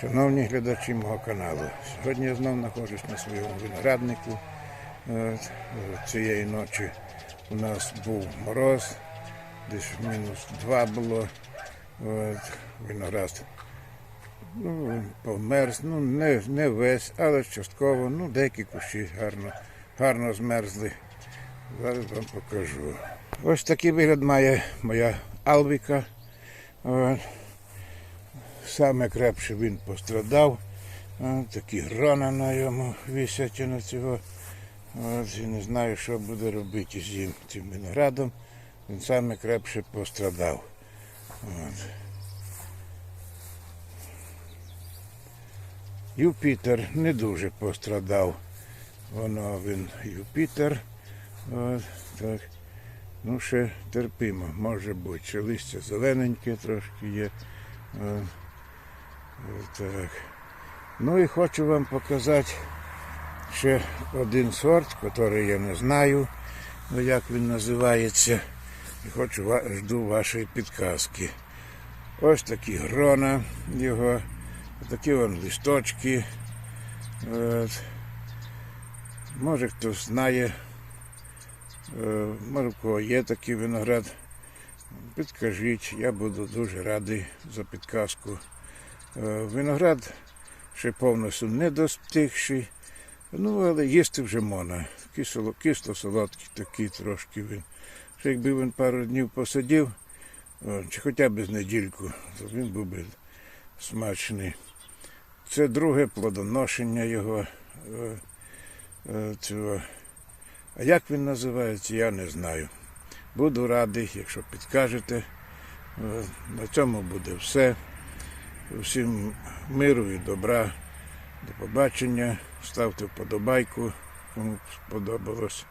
Шановні глядачі мого каналу, сьогодні я знову знаходжусь на своєму винограднику. Цієї ночі у нас був мороз, десь мінус 2 було. Виноград ну, померз, ну не, не весь, але частково, ну деякі кущі гарно, гарно змерзли. Зараз вам покажу. Ось такий вигляд має моя Алвіка. Саме крепше він пострадав. Такі грона на йому висять на цього. От, і не знаю, що буде робити з ним, цим виноградом. Він саме крепше пострадав. От. Юпітер не дуже пострадав. Воно він Юпітер. От, так. Ну, ще терпимо, може бути. Ще листя зелененьке трошки є. От. Так. Ну і хочу вам показати ще один сорт, який я не знаю, ну, як він називається. І хочу жду вашої підказки. Ось такі грона його, такі вон листочки. От. Може хтось знає, е, може в кого є такий виноград. Підкажіть, я буду дуже радий за підказку. Е, Виноград ще повністю не достигший, ну але їсти вже можна. Кисло, кисло солодкий такий трошки він. Ще якби він пару днів посидів, о, чи хоча б з недільку, то він був би смачний. Це друге плодоношення його. е, е, Цього. А як він називається, я не знаю. Буду радий, якщо підкажете. На цьому буде все. Всім миру і добра. До побачення. Ставте вподобайку, кому сподобалось.